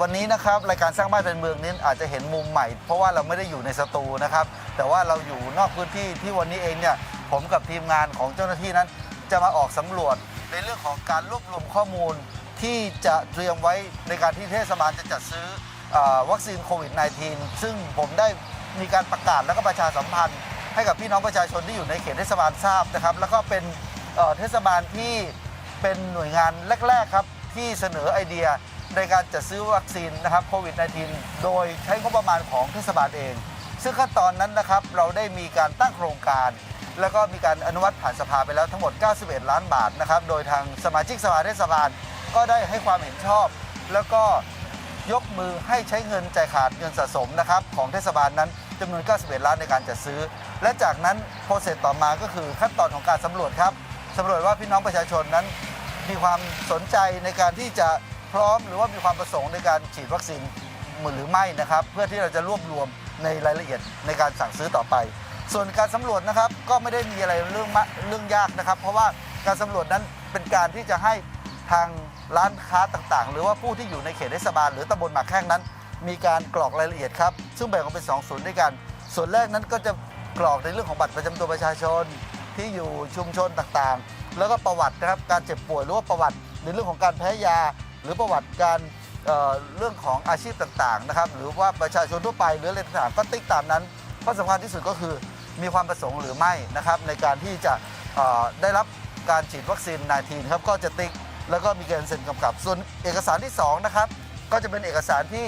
วันนี้นะครับรายการสร้างบ้านเป็นเมืองนี้อาจจะเห็นมุมใหม่ เพราะว่าเราไม่ได้อยู่ในสตูนะครับ แต่ว่าเราอยู่นอกพื้นที่ที่วันนี้เองเนี่ยผมกับทีมงานของเจ้าหน้าที่นั้น จะมาออกสำรวจในเรื่องของการรวบรวมข้อมูลที่จะเตรียมไว้ในการที่เทศบาลจะจัดซื้ออวัคซีนโควิด -19 ซึ่งผมได้มีการประกาศแล้วก็ประชาสัมพันธ์ ให้กับพี่น้องประชาชนที่อยู่ในเขตเทศบาลทราบนะครับ แล้วก็เป็นเอ่อเทศบาลที่เป็นหน่วยงานแรก ๆ ครับ ที่เสนอไอเดีย ในการจัดซื้อวัคซีนนะครับโควิด -19 โดยใช้งบประมาณของเทศบาลเอง ซึ่งขั้นตอนนั้นนะครับเราได้มีการตั้งโครงการ แล้วก็มีการอนุมัติผ่านสภาไปแล้วทั้งหมด 91 ล้านบาทนะครับโดยทางสมาชิกสภาเทศบาลก็ได้ให้ความเห็นชอบ แล้วก็ยกมือให้ใช้เงินจ่ายขาดเงินสะสมนะครับของเทศบาลนั้นจำนวน 91 ล้านในการจัดซื้อ และจากนั้นโปรเซสต่อมาก็คือขั้นตอนของการสำรวจครับสำรวจว่าพี่น้องประชาชนนั้น มีความสนใจในการที่จะ พร้อมหรือว่ามีความประสงค์ในการฉีดวัคซีนหรือไม่นะครับ เพื่อที่เราจะรวบรวมในรายละเอียดในการสั่งซื้อต่อไป ส่วนการสำรวจนะครับก็ไม่ได้มีอะไรเรื่องมะเรื่องยากนะครับ เพราะว่าการสำรวจนั้นเป็นการที่จะให้ทางร้านค้าต่างๆ หรือว่าผู้ที่อยู่ในเขตเทศบาลหรือตำบลหมากแข้งนั้น มีการกรอกรายละเอียดครับซึ่งแบ่งออกเป็นสองส่วนด้วยกัน ส่วนแรกนั้นก็จะกรอกในเรื่องของบัตรประจำตัวประชาชนที่อยู่ชุมชนต่างๆ แล้วก็ประวัตินะครับการเจ็บป่วยหรือว่าประวัติในเรื่องของการแพ้ยา หรือประวัติการเอ่อเรื่องของอาชีพต่างๆนะครับ หรือว่าประชาชนทั่วไปหรืออะไรต่างๆก็ติ๊กตามนั้นข้อสำคัญที่สุดก็คือมีความประสงค์หรือไม่นะครับในการที่จะเอ่อได้รับการฉีดวัคซีน19ครับก็จะติ๊กแล้วก็มีการเซ็นกำกับ ส่วนเอกสารที่สองนะครับก็จะเป็นเอกสารที่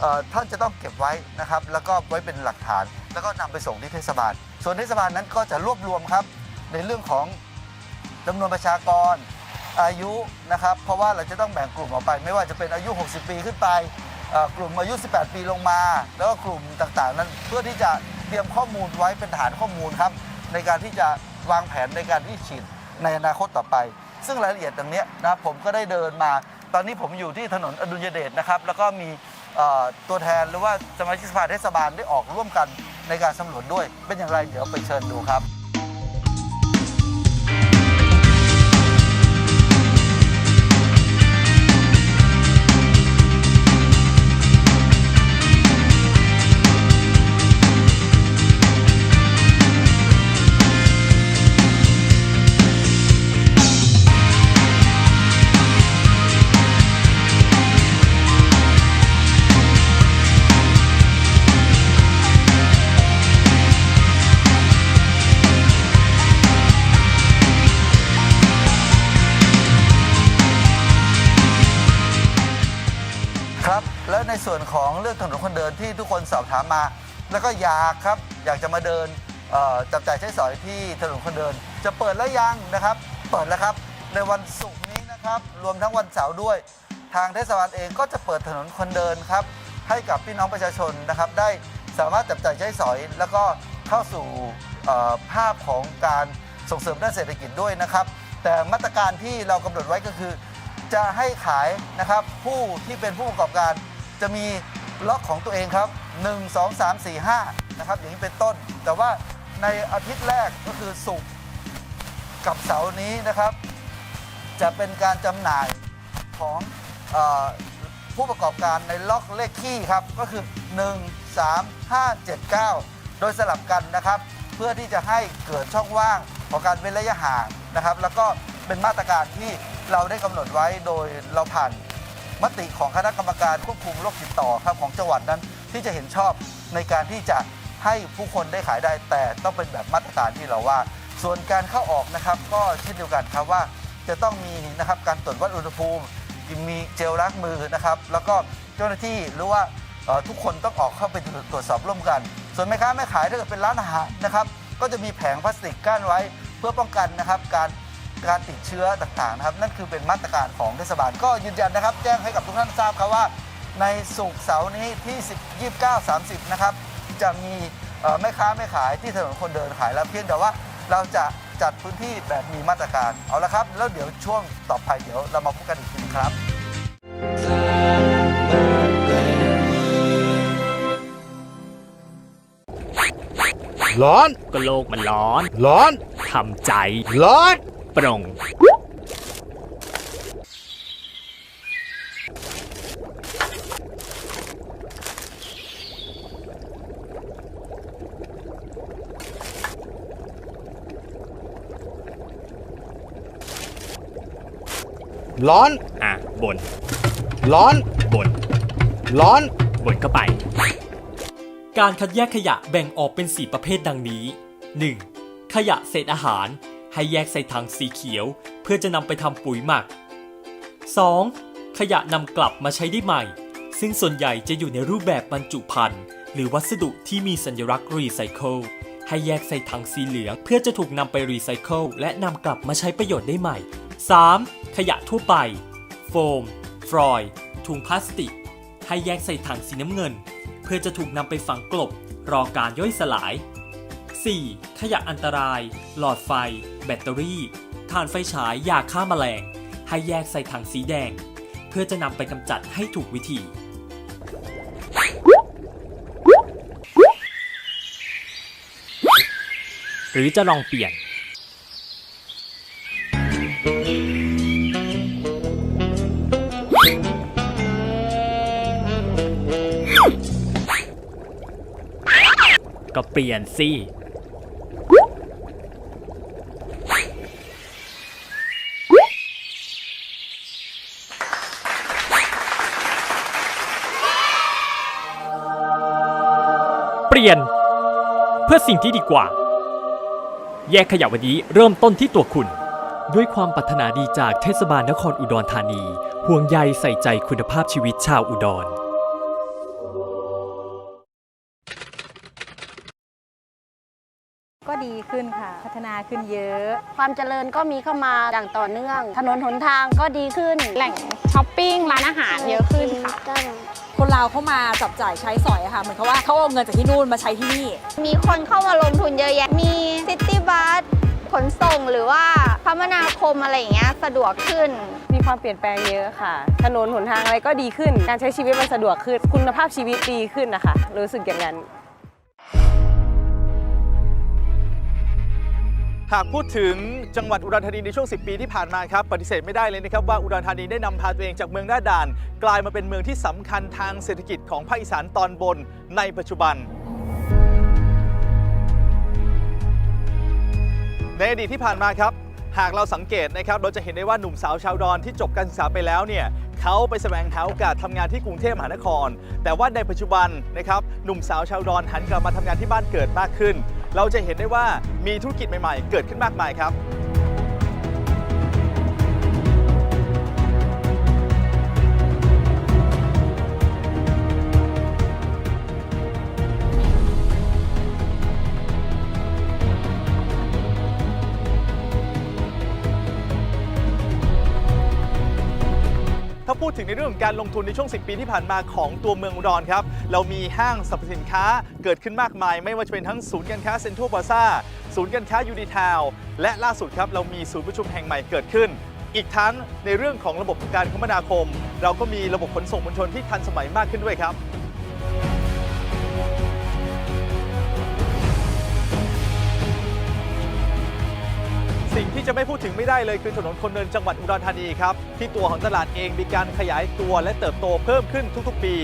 เอ่อท่านจะต้องเก็บไว้นะครับ แล้วก็ไว้เป็นหลักฐาน แล้วก็นำไปส่งที่เทศบาล ส่วนเทศบาลนั้นก็จะรวบรวมครับในเรื่องของ จำนวนประชากร อายุนะครับเพราะว่าเราจะต้องแบ่งกลุ่มออกไป ไม่ว่าจะเป็นอายุ 60 ปีขึ้นไปกลุ่มอายุ 18 ปีลงมา แล้วก็กลุ่มต่างๆ นั้นเพื่อที่จะเตรียมข้อมูลไว้เป็นฐานข้อมูลครับในการที่จะวางแผนในการที่ฉีดในอนาคตต่อไป ซึ่งรายละเอียดตรงนี้นะผมก็ได้เดินมา ตอนนี้ผมอยู่ที่ถนนอดุลยเดชนะครับแล้วก็มีตัวแทนหรือว่าสมาชิกสภาเทศบาลได้ออกร่วมกันในการสำรวจด้วย เป็นอย่างไรเดี๋ยวไปเชิญดูครับ ถามมา แล้วก็อยากครับอยากจะมาเดินจับจ่ายใช้สอยที่ถนนคนเดิน จะเปิดแล้วยังนะครับ เปิดแล้วครับในวันศุกร์นี้นะครับ รวมทั้งวันเสาร์ด้วย ทางเทศบาลเองก็จะเปิดถนนคนเดินครับ ให้กับพี่น้องประชาชนนะครับ ได้สามารถจับจ่ายใช้สอย แล้วก็เข้าสู่ภาพของการส่งเสริมด้านเศรษฐกิจด้วยนะครับ แต่มาตรการที่เรากำหนดไว้ก็คือ จะให้ขายนะครับผู้ที่เป็นผู้ประกอบการจะมีล็อกของตัวเองครับ 1 2 3 4 5นะครับอย่างนี้เป็นต้น แต่ว่าในอาทิตย์แรกก็คือศุกร์กับเสาร์นี้นะครับ จะเป็นการจำหน่ายของออผู้ประกอบการในล็อกเลขขี้ครับก็คือ 1 3 5 7 9 โดยสลับกันนะครับ เพื่อที่จะให้เกิดช่องว่างของการเว้นระยะห่างนะครับ แล้วก็เป็นมาตรการที่เราได้กำหนดไว้โดยเราผ่านมติของคณะกรรมการควบคุมโรคติดต่อครับของจังหวัดนั้น ที่จะเห็นชอบในการที่จะให้ผู้คนได้ขายได้แต่ต้องเป็นแบบมาตรการที่เราว่า ส่วนการเข้าออกนะครับ ก็เช่นเดียวกันครับว่า จะต้องมีนะครับการตรวจวัดอุณหภูมิ มีเจลล้างมือนะครับ แล้วก็เจ้าหน้าที่หรือว่าทุกคนต้องออกเข้าไปตรวจสอบร่วมกัน ส่วนแม่ค้าแม่ขายถ้าเกิดเป็นร้านอาหารนะครับก็จะมีแผงพลาสติกกั้นไว้เพื่อป้องกันนะครับการการติดเชื้อต่างๆนะครับ นั่นคือเป็นมาตรการของเทศบาลก็ยืนยันนะครับ แจ้งให้กับทุกท่านทราบครับว่า ในสุกร์เสาร์นี้ที่10 29 30 นะครับ จะมีเอ่อแม่ค้าแม่ขายที่ถนนคนเดินขายแล้วเพียงแต่ว่าเราจะจัดพื้นที่แบบมีมาตรการ เอาละครับ แล้วเดี๋ยวช่วงต่อไปเดี๋ยวเรามาพบกันอีกทีนึงครับ ร้อน ก็โลกมันร้อน ร้อน ทำใจ ร้อน ปรง ร้อนอะบน ร้อนบน ร้อนบนเข้าไป การคัดแยกขยะแบ่งออกเป็น 4 ประเภทดังนี้ 1. ขยะเศษอาหาร ให้แยกใส่ถังสีเขียว เพื่อจะนำไปทำปุ๋ยหมัก 2. ขยะนำกลับมาใช้ได้ใหม่ ซึ่งส่วนใหญ่จะอยู่ในรูปแบบบรรจุภัณฑ์หรือวัสดุที่มีสัญลักษณ์รีไซเคิลให้แยกใส่ถังสีเหลือง เพื่อจะถูกนำไปรีไซเคิลและนำกลับมาใช้ประโยชน์ได้ใหม่ 3. ขยะทั่วไป โฟม ฟรอยล์ถุงพลาสติก ให้แยกใส่ถังสีน้ำเงิน เพื่อจะถูกนำไปฝังกลบ รอการย่อยสลาย 4. ขยะอันตราย หลอดไฟ แบตเตอรี่ถ่านไฟฉายยาฆ่าแมลง ให้แยกใส่ถังสีแดง เพื่อจะนำไปกำจัดให้ถูกวิธีหรือจะลองเปลี่ยน เปลี่ยนสิเปลี่ยน เพื่อสิ่งที่ดีกว่า แยกขยะวันนี้เริ่มต้นที่ตัวคุณ ด้วยความปรารถนาดีจากเทศบาลนครอุดรธานี ห่วงใยใส่ใจคุณภาพชีวิตชาวอุดร พัฒนาขึ้นเยอะ ความเจริญก็มีเข้ามาอย่างต่อเนื่อง ถนนหนทางก็ดีขึ้น แหล่งช้อปปิ้งร้านอาหารเยอะขึ้นค่ะ คนลาวเข้ามาจับจ่ายใช้สอยอะค่ะ เหมือนกับว่าเขาเอาเงินจากที่นู่นมาใช้ที่นี่ มีคนเข้ามาลงทุนเยอะแยะ มีซิตี้บัสขนส่งหรือว่าคมนาคมอะไรอย่างเงี้ยสะดวกขึ้น มีความเปลี่ยนแปลงเยอะค่ะ ถนนหนทางอะไรก็ดีขึ้น การใช้ชีวิตมันสะดวกขึ้น คุณภาพชีวิตดีขึ้นนะคะ รู้สึกอย่างนั้น หากพูดถึงจังหวัดอุดรธานีในช่วง 10 ปีที่ผ่านมาครับปฏิเสธไม่ได้เลยนะครับว่าอุดรธานีได้นำพาตัวเองจากเมืองหน้าด่าน กลายมาเป็นเมืองที่สำคัญทางเศรษฐกิจของภาคอีสานตอนบนในปัจจุบัน ในอดีตที่ผ่านมาครับ หากเราสังเกตนะครับเราจะเห็นได้ว่าหนุ่มสาวชาวดอนที่จบการศึกษาไปแล้วเนี่ยเขาไปแสวงหาโอกาสทำงานที่กรุงเทพมหานคร แต่ว่าในปัจจุบันนะครับหนุ่มสาวชาวดอนหันกลับมาทำงานที่บ้านเกิดมากขึ้น เราจะเห็นได้ว่ามีธุรกิจใหม่ ๆ เกิดขึ้นมากมายครับ พูดถึงในเรื่องของการลงทุนในช่วง 10 ปีที่ผ่านมาของตัวเมืองอุดรครับ เรามีห้างสรรพสินค้าเกิดขึ้นมากมาย ไม่ว่าจะเป็นทั้งศูนย์การค้าเซ็นทรัลพลาซ่าศูนย์การค้ายูดีทาวและล่าสุดครับเรามีศูนย์ประชุมแห่งใหม่เกิดขึ้น อีกทั้งในเรื่องของระบบการคมนาคม เราก็มีระบบขนส่งมวลชนที่ทันสมัยมากขึ้นด้วยครับ สิ่งที่จะไม่พูดถึงไม่ได้เลยคือถนนคนเดินจังหวัดอุดรธานีครับที่ตัวของตลาดเองมีการขยายตัวและเติบโตเพิ่มขึ้นทุกๆ ปี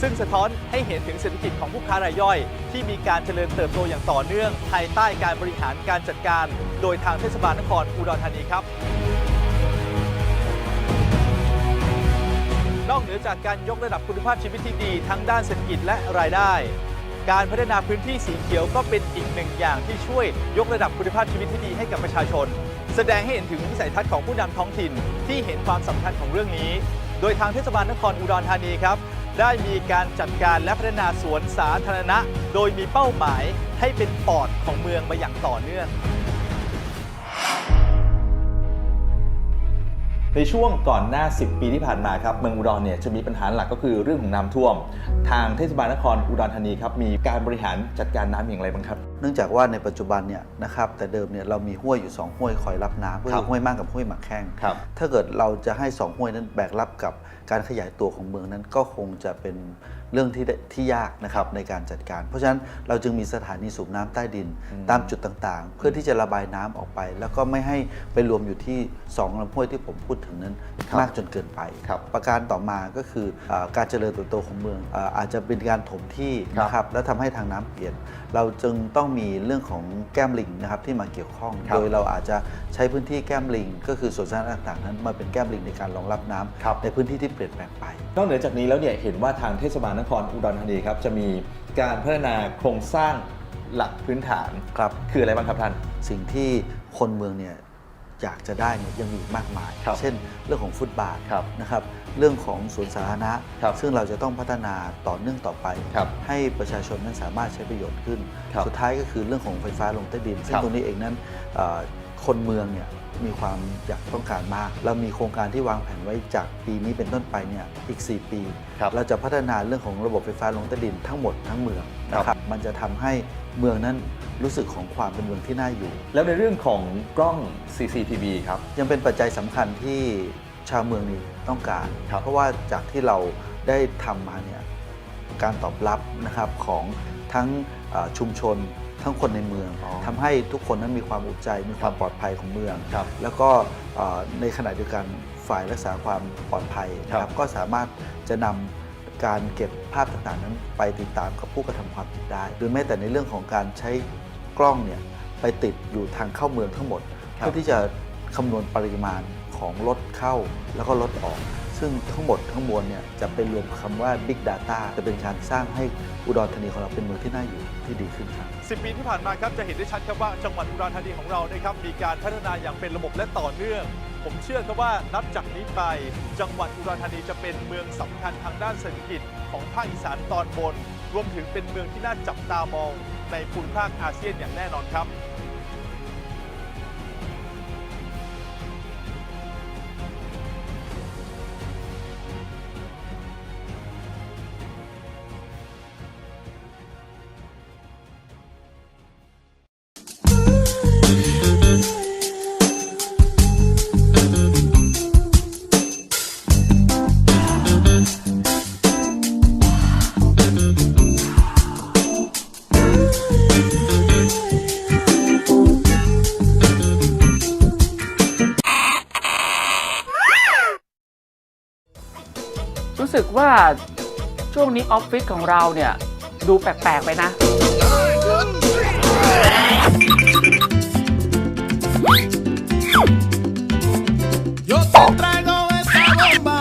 ซึ่งสะท้อนให้เห็นถึงเศรษฐกิจของผู้ค้ารายย่อย ที่มีการเจริญเติบโตอย่างต่อเนื่องภายใต้การบริหารการจัดการ โดยทางเทศบาลนครอุดรธานีครับนอกเหนือจากการยกระดับคุณภาพชีวิตที่ดีทั้งด้านเศรษฐกิจและรายได้ การพัฒนาพื้นที่สีเขียวก็เป็นอีกหนึ่งอย่างที่ช่วยยกระดับคุณภาพชีวิตที่ดีให้กับประชาชน แสดงให้เห็นถึงวิสัยทัศน์ของผู้นำท้องถิ่นที่เห็นความสำคัญของเรื่องนี้ โดยทางเทศบาลนครอุดรธานีครับ ได้มีการจัดการและพัฒนาสวนสาธารณะ โดยมีเป้าหมายให้เป็นปอดของเมืองมาอย่างต่อเนื่อง ในช่วงก่อนหน้า 10 ปีที่ผ่านมาครับเมืองอุดรเนี่ยจะมีปัญหาหลักก็คือเรื่องของน้ำท่วม ทางเทศบาลนครอุดรธานีครับมีการบริหารจัดการน้ำอย่างไรบ้างครับ เนื่องจากว่าในปัจจุบันเนี่ยนะครับแต่เดิมเนี่ยเรามีห้วยอยู่ 2 ห้วยคอยรับน้ำก็ครัคืบอห้วยมากกับห้วยหมักแข้งครับถ้าเกิดเราจะให้ 2 ห้วยนั้นแบกรับกับการขยายตัวของเมืองนั้นก็คงจะเป็น เรื่องที่ได้ที่ยากนะครับในการจัดการ เพราะฉะนั้นเราจึงมีสถานีสูบน้ำใต้ดินตามจุดต่างๆ เพื่อที่จะระบายน้ำออกไป แล้วก็ไม่ให้ไปรวมอยู่ที่สองลำห้วยที่ผมพูดถึงนั้นครับมากจนเกินไปครับประการต่อมาก็คือเออการเจริญเติบโตของเมืองเอ่ออาจจะเป็นการถมที่ครับนะครับแล้วทำให้ทางน้ำเปลี่ยน เราจึงต้องมีเรื่องของแก้มลิงนะครับที่มาเกี่ยวข้องครับโดยเราอาจจะใช้พื้นที่แก้มลิง ก็คือสวนสาธารณะต่างๆ นั้นมาเป็นแก้มลิงในการรองรับน้ำครับในพื้นที่ที่เปลี่ยนแปลงไป นอกเหนือจากนี้แล้วเนี่ยเห็นว่าทางเทศบาลนครอุดรธานีครับจะมีการพัฒนาโครงสร้างหลักพื้นฐานครับคืออะไรบ้างครับท่าน สิ่งที่คนเมืองเนี่ยอยากจะได้เนี่ยยังมีอีกมากมาย ครับเช่นเรื่องของฟุตบาทครับนะครับ เรื่องของสวนสาธารณะ ครับซึ่งเราจะต้องพัฒนาต่อเนื่องต่อไป ครับให้ประชาชนนั้นสามารถใช้ประโยชน์ขึ้น ครับสุดท้ายก็คือเรื่องของไฟฟ้าลงใต้ดินซึ่คงรับตรงนี้เองนั้นเอ่อ คนเมืองเนี่ยมีความอยากต้องการมาก เรามีโครงการที่วางแผนไว้จากปีนี้เป็นต้นไปเนี่ยอีก 4 ปีครับเราจะพัฒนาเรื่องของระบบไฟฟ้าลงใต้ดินทั้งหมดทั้งเมืองนะคครัรับบมันจะทำให้เมืองนั้นรู้สึกของความเป็นเมืองที่น่าอยู่ แล้วในเรื่องของกล้อง CCTV ครับยังเป็นปัจจัยสำคัญที่ชาวเมืองนี้ต้องการครับเพราะว่าจากที่เราได้ทำมาเนี่ยการตอบรับนะครับของทั้งเอ่อชุมชน ทั้งคนในเมืองอ๋อทำให้ทุกคนนั้นมีความอุ่นใจมีความปลอดภัยของเมืองครับแล้วก็เอ่อในขณะเดียวกันฝ่ายรักษาความปลอดภัยนะคครัรับบก็สามารถจะนำการเก็บภาพต่างๆนั้นไปติดตามกับผู้กระทำความผิดได้ หรือแม้แต่ในเรื่องของการใช้กล้องเนี่ยไปติดอยู่ทางเข้าเมืองทั้งหมดครับเพื่อที่จะคำนวณปริมาณของรถเข้าแล้วก็รถออก ซึ่งทั้งหมดทั้งมวลเนี่ยจะเป็นรวมคำว่า Big Data จะเป็นการสร้างให้อุดรธานีของเราเป็นเมืองที่น่าอยู่ที่ดีขึ้นครับ 10 ปีที่ผ่านมาครับจะเห็นได้ชัดครับว่าจังหวัดอุดรธานีของเรานะครับมีการพัฒนาอย่างเป็นระบบและต่อเนื่อง ผมเชื่อครับว่านับจากนี้ไป จังหวัดอุดรธานีจะเป็นเมืองสำคัญทางด้านเศรษฐกิจของภาคอีสานตอนบน รวมถึงเป็นเมืองที่น่าจับตามอง ในภูมิภาคอาเซียนอย่างแน่นอนครับ ช่วงนี้ออฟฟิศของเราเนี่ยดูแปลกๆไปนะ Yo te traigo esta bomba,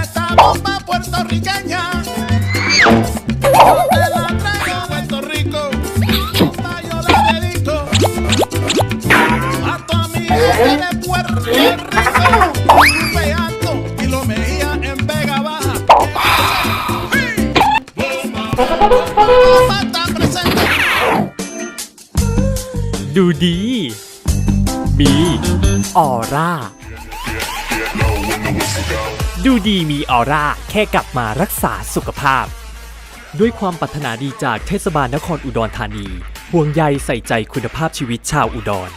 esta bomba puertorriqueña. Yo te la traigo Puerto Rico, esta yo la dedico a tu amiga de Puerto Rico, Bomba está presente. ดูดี มีออร่า ดูดีมีออร่า แค่กลับมารักษาสุขภาพ ด้วยความปรารถนาดีจากเทศบาลนครอุดรธานี ห่วงใยใส่ใจคุณภาพชีวิตชาวอุดร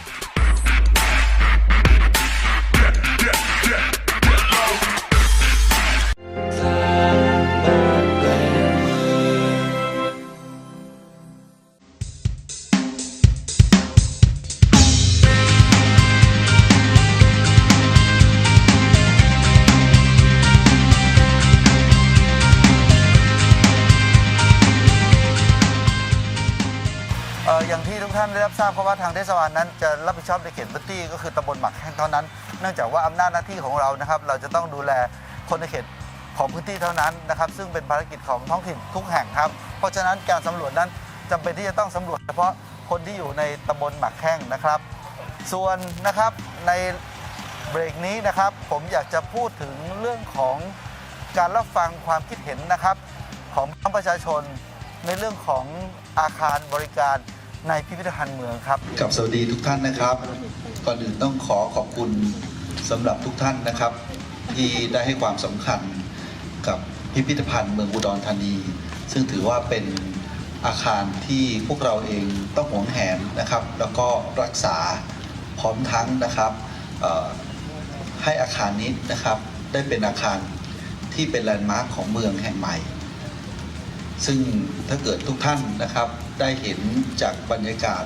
ทราบเพราะว่าทางเทศบาลนั้นจะรับผิดชอบในเขตพื้นที่ก็คือตำบลหมักแข้งเท่านั้น เนื่องจากว่าอำนาจหน้าที่ของเรานะครับ เราจะต้องดูแลคนในเขตของพื้นที่เท่านั้นนะครับ ซึ่งเป็นภารกิจของท้องถิ่นทุกแห่งครับ เพราะฉะนั้นการสำรวจนั้นจำเป็นที่จะต้องสำรวจเฉพาะคนที่อยู่ในตำบลหมักแข้งนะครับ ส่วนนะครับในเบรกนี้นะครับ ผมอยากจะพูดถึงเรื่องของการรับฟังความคิดเห็นนะครับ ของประชาชนในเรื่องของอาคารบริการ ในพิพิธภัณฑ์เมืองครับ กับสวัสดีทุกท่านนะครับ ก่อนอื่นต้องขอขอบคุณสำหรับทุกท่านนะครับ ที่ได้ให้ความสำคัญกับพิพิธภัณฑ์เมืองอุดรธานี ซึ่งถือว่าเป็นอาคารที่พวกเราเองต้องหวงแหนนะครับ แล้วก็รักษาพร้อมทั้งนะครับให้อาคารนี้นะครับได้เป็นอาคารที่เป็นแลนด์มาร์คของเมืองแห่งใหม่ ซึ่งถ้าเกิดทุกท่านนะครับ ได้เห็นจากบรรยากาศ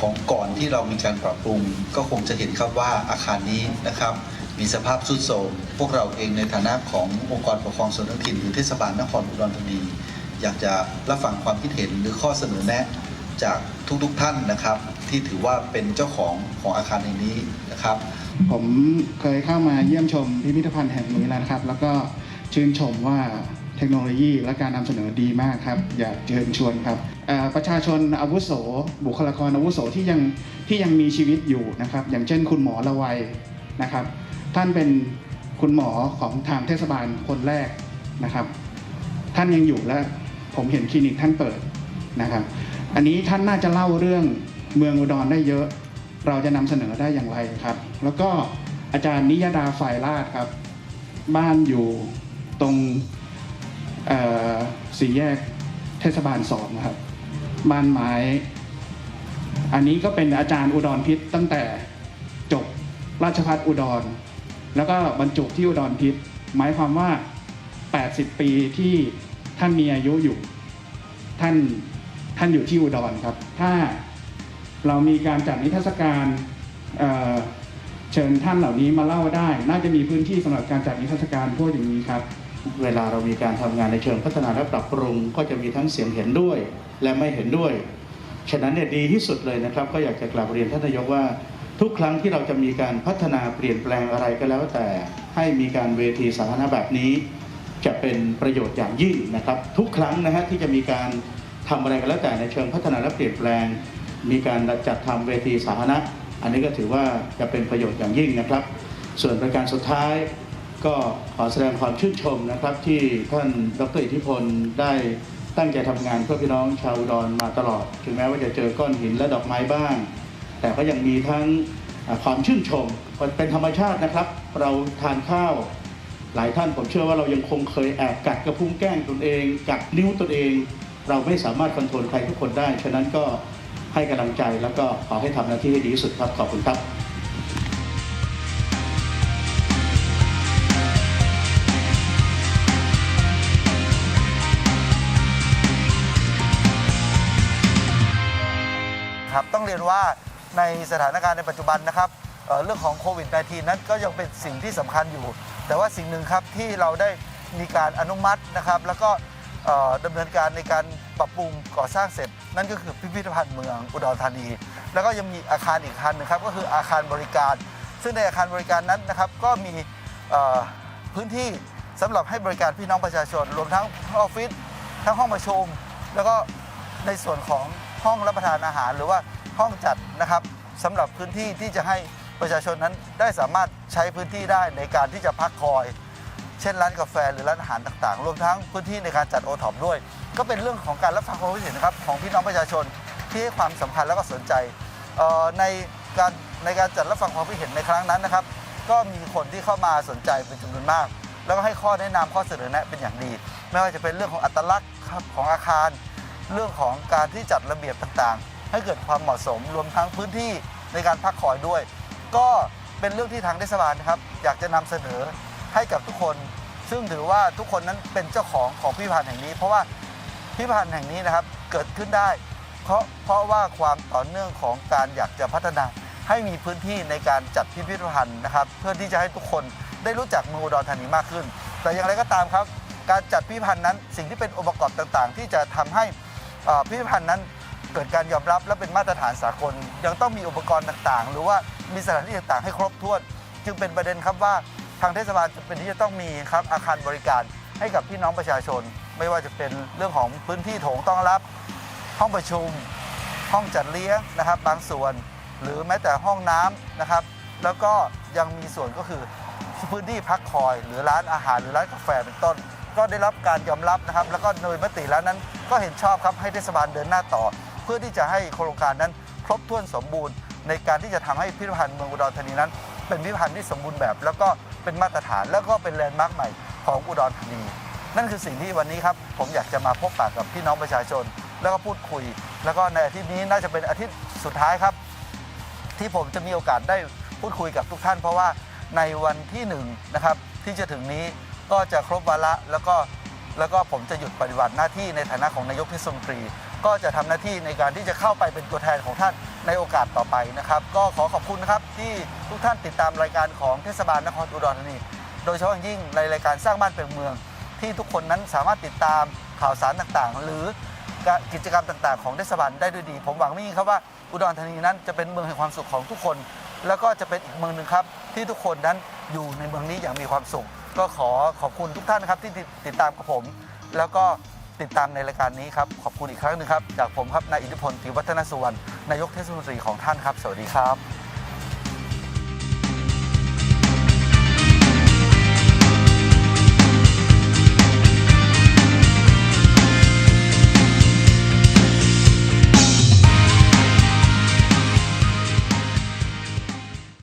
ของก่อนที่เรามีการปรับปรุง ก็คงจะเห็นครับว่าอาคารนี้นะครับ มีสภาพทรุดโทรมพวกเราเองในฐานะขององค์กรปกครองส่วนท้องถิ่นหรือเทศบาลนครอุดรธานี อยากจะรับฟังความคิดเห็นหรือข้อเสนอแนะจากทุกๆท่านนะครับ ที่ถือว่าเป็นเจ้าของของอาคารแห่งนี้นะครับ ผมเคยเข้ามาเยี่ยมชมพิพิธภัณฑ์แห่งนี้แล้วนะครับ แล้วก็ชื่นชมว่า เทคโนโลยีและการนำเสนอดีมากครับ อยากเชิญชวนครับประชาชนอาวุโส บุคลากรอาวุโสที่ยังที่ยังมีชีวิตอยู่นะครับ อย่างเช่นคุณหมอละไวยนะครับ ท่านเป็นคุณหมอของทางเทศบาลคนแรกนะครับ ท่านยังอยู่และผมเห็นคลินิกท่านเปิดนะครับ อันนี้ท่านน่าจะเล่าเรื่องเมืองอุดรได้เยอะ เราจะนำเสนอได้อย่างไรครับ แล้วก็อาจารย์นิยดาฝ่ายลาดครับ บ้านอยู่ตรง สี่แยกเทศบาลสองครับ บ้านไม้ อันนี้ก็เป็นอาจารย์อุดรพิษตั้งแต่จบราชภัฏอุดร แล้วก็บรรจุที่อุดรพิษหมายความว่า 80 ปีที่ท่านมีอายุอยู่ ท่านท่านอยู่ที่อุดรครับ ถ้าเรามีการจัดนิทรรศการเเชิญท่านเหล่านี้มาเล่าได้ น่าจะมีพื้นที่สำหรับการจัดนิทรรศการพวกอย่างนี้ครับ เวลาเรามีการทำงานในเชิงพัฒนาและปรับปรุง ก็จะมีทั้งเสียงเห็นด้วยและไม่เห็นด้วย ฉะนั้นเนี่ยดีที่สุดเลยนะครับ ก็อยากจะกราบเรียนท่านนายกว่า ทุกครั้งที่เราจะมีการพัฒนาเปลี่ยนแปลงอะไรก็แล้ว แต่ให้มีการเวทีสาธารณะแบบนี้ จะเป็นประโยชน์อย่างยิ่งนะครับ ทุกครั้งนะฮะที่จะมีการทำอะไรก็แล้วแต่ในเชิงพัฒนาและเปลี่ยนแปลง มีการจัดทำเวทีสาธารณะ อันนี้ก็ถือว่าจะเป็นประโยชน์อย่างยิ่งนะครับ ส่วนประการสุดท้าย ก็ขอแสดงความชื่นชมนะครับ ที่ท่านดรอิทธิพลได้ตั้งใจทำงานเพื่อพี่น้องชาวอุดรมาตลอด ถึงแม้ว่าจะเจอก้อนหินและดอกไม้บ้าง แต่ก็ยังมีทั้งความชื่นชมเป็นธรรมชาตินะครับ เราทานข้าวหลายท่านผมเชื่อว่าเรายังคงเคยแอบกัดกระพุ้งแก้งตนเอง กัดนิ้วตนเอง เราไม่สามารถคอนโทรลใครทุกคนได้ ฉะนั้นก็ให้กำลังใจแล้วก็ขอให้ทำหน้าที่ให้ดีที่สุดครับ ขอบคุณครับ ครับต้องเรียนว่าในสถานการณ์ในปัจจุบันนะครับเเรื่องของโควิด -19 นั้นก็ยังเป็นสิ่งที่สำคัญอยู่ แต่ว่าสิ่งหนึ่งครับที่เราได้มีการอนุมัตินะครับ แล้วก็เอ่อดำเนินการในการปรับปรุงก่อสร้างเสร็จ นั่นก็คือพิพิธภัณฑ์เมืองอุดรธานี แล้วก็ยังมีอาคารอีกอาคารหนึ่งครับก็คืออาคารบริการ ซึ่งในอาคารบริการนั้นนะครับก็มีพื้นที่สำหรับให้บริการพี่น้องประชาชน รวมทั้งออฟฟิศทั้งห้องประชุมแล้วก็ในส่วนของ ห้องรับประทานอาหารหรือว่าห้องจัดนะครับสำหรับพื้นที่ที่จะให้ประชาชนนั้นได้สามารถใช้พื้นที่ได้ในการที่จะพักคอย เช่นร้านกาแฟหรือร้านอาหารต่างๆ รวมทั้งพื้นที่ในการจัดโอท็อปด้วย ก็เป็นเรื่องของการรับฟังความคิดเห็นนะครับของพี่น้องประชาชนที่ให้ความสำคัญแล้วก็สนใจในการในการจัดรับฟังความคิดเห็นในครั้งนั้นนะครับ ก็มีคนที่เข้ามาสนใจเป็นจำนวนมาก แล้วก็ให้ข้อแนะนำข้อเสนอแนะเป็นอย่างดี ไม่ว่าจะเป็นเรื่องของอัตลักษณ์ของอาคาร เรื่องของการที่จัดระเบียบต่างๆ ให้เกิดความเหมาะสมรวมทั้งพื้นที่ในการพักคอยด้วย ก็เป็นเรื่องที่ทางเทศบาลนะครับอยากจะนำเสนอให้กับทุกคน ซึ่งถือว่าทุกคนนั้นเป็นเจ้าของของพิพิธภัณฑ์แห่งนี้ เพราะว่าพิพิธภัณฑ์แห่งนี้นะครับเกิดขึ้นได้ เพราะเพราะว่าความต่อเนื่องของการอยากจะพัฒนาให้มีพื้นที่ในการจัดพิพิธภัณฑ์นะครับ เพื่อที่จะให้ทุกคนได้รู้จักเมืองอุดรธานีมากขึ้น แต่อย่างไรก็ตามครับ การจัดพิพิธภัณฑ์นั้นสิ่งที่เป็นองค์ประกอบต่างๆ ที่จะทำให้ พิพิธภัณฑ์นั้นเกิดการยอมรับและเป็นมาตรฐานสากล ยังต้องมีอุปกรณ์ต่างๆ หรือว่ามีสถานที่ต่างๆ ให้ครบถ้วน จึงเป็นประเด็นครับว่าทางเทศบาลจะเป็นที่จะต้องมีครับอาคารบริการให้กับพี่น้องประชาชน ไม่ว่าจะเป็นเรื่องของพื้นที่โถงต้องรับ ห้องประชุม ห้องจัดเลี้ยงนะครับ บางส่วน หรือแม้แต่ห้องน้ำนะครับ แล้วก็ยังมีส่วนก็คือพื้นที่พักคอย หรือร้านอาหารหรือร้านกาแฟเป็นต้น ก็ได้รับการยอมรับนะครับ แล้วก็โดยมติแล้วนั้นก็เห็นชอบครับให้เทศบาลเดินหน้าต่อ เพื่อที่จะให้โครงการนั้นครบถ้วนสมบูรณ์ ในการที่จะทำให้พิพิธภัณฑ์เมืองอุดรธานีนั้น เป็นพิพิธภัณฑ์ที่สมบูรณ์แบบ แล้วก็เป็นมาตรฐานแล้วก็เป็นแลนด์มาร์คใหม่ของอุดรธานี นั่นคือสิ่งที่วันนี้ครับผมอยากจะมาพบปะกับพี่น้องประชาชน แล้วก็พูดคุย แล้วก็ในอาทิตย์นี้น่าจะเป็นอาทิตย์สุดท้ายครับ ที่ผมจะมีโอกาสได้พูดคุยกับทุกท่าน เพราะว่าในวันที่หนึ่งนะครับที่จะถึงนี้ ก็จะครบวาระแล้วก็แล้วก็ผมจะหยุดปฏิบัติหน้าที่ในฐานะของนายกเทศมนตรี ก็จะทำหน้าที่ในการที่จะเข้าไปเป็นตัวแทนของท่านในโอกาสต่อไปนะครับ ก็ขอขอบคุณนะครับที่ทุกท่านติดตามรายการของเทศบาลนครอุดรธานีโดยเฉพาะอย่างยิ่งในรายการสร้างบ้านเป็นเมือง ที่ทุกคนนั้นสามารถติดตามข่าวสารต่างๆ หรือกิจกรรมต่างๆ ของเทศบาลได้ด้วยดี ผมหวังไม่ยิ่งครับว่าอุดรธานีนั้นจะเป็นเมืองแห่งความสุขของทุกคน แล้วก็จะเป็นอีกเมืองหนึ่งครับ ที่ทุกคนนั้นอยู่ในเมืองนี้อย่างมีความสุข ก็ขอขอบคุณทุกท่านนะครับที่ติดตามกับผม แล้วก็ติดตามในรายการนี้ครับ ขอบคุณอีกครั้งหนึ่งครับ จากผมครับนายอิทธิพลติวัฒนสุวรรณนายกเทศมนตรีของท่านครับ สวัสดีครับ